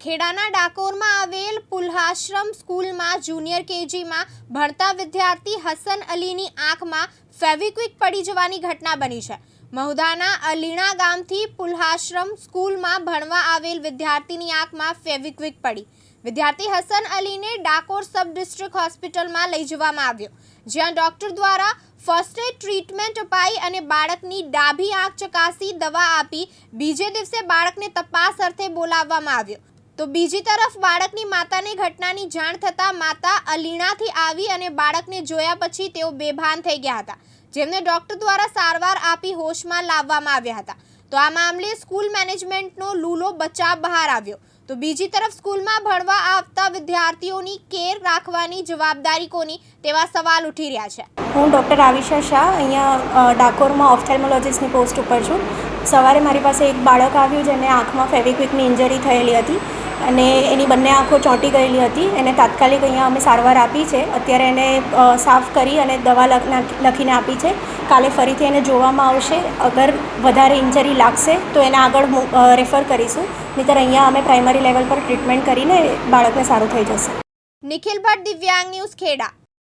ખેડાના ડાકોરમાં આવેલ પુલ્હાશ્રમ સ્કૂલમાં જુનિયર કેજીમાં ભણતા વિદ્યાર્થી હસન અલીની આંખમાં ફેવિક્વિક પડી જવાની ઘટના બની છે. મહુદાના અલીણા ગામથી પુલ્હાશ્રમ સ્કૂલમાં ભણવા આવેલ વિદ્યાર્થીની આંખમાં ફેવિક્વિક પડી. વિદ્યાર્થી હસન અલીને ડાકોર સબ ડિસ્ટ્રિક્ટ હોસ્પિટલમાં લઈ જવામાં આવ્યો, જ્યાં ડોક્ટર દ્વારા ફર્સ્ટ એડ ટ્રીટમેન્ટ અપાઈ અને બાળકની ડાભી આંખ ચકાસી દવા આપી બીજે દિવસે બાળકને તપાસ અર્થે બોલાવવામાં આવ્યો. તો બીજી તરફ બાળકની માતાને ઘટનાની જાણ થતાં માતા અલીણાથી આવી અને બાળકને જોયા પછી તેઓ બેભાન થઈ ગયા હતા, જેમને ડોક્ટર દ્વારા સારવાર આપી હોશમાં લાવવામાં આવ્યા હતા. તો આ મામલે સ્કૂલ મેનેજમેન્ટનો લૂલો બચાવ બહાર આવ્યો. તો બીજી તરફ સ્કૂલમાં ભણવા આવતા વિદ્યાર્થીઓની કેર રાખવાની જવાબદારી કોની તેવા સવાલ ઉઠી રહ્યા છે. હું ડૉક્ટર આવિશા શાહ, અહીંયા ડાકોરમાં ઓફથેલ્મોલોજીસ્ટની પોસ્ટ ઉપર છું. સવારે મારી પાસે એક બાળક આવ્યું જેને આંખમાં ફેવિક્વિકની ઇન્જરી થયેલી હતી. અને એની બંને આંખો ચોંટી ગયેલી હતી. એને તાત્કાલિક અહીંયા અમે સારવાર આપી છે. અત્યારે એને સાફ કરી અને દવા લખ- લખીને આપી છે. કાલે ફરીથી એને જોવામાં આવશે. અગર વધારે ઇન્જરી લાગશે તો એને આગળ રેફર કરીશું. નહીતર અહીંયા અમે પ્રાઇમરી લેવલ પર ટ્રીટમેન્ટ કરીને બાળકને સારું થઈ જશે. નિખિલ ભટ્ટ, દિવ્યાંગ ન્યૂઝ ખેડા.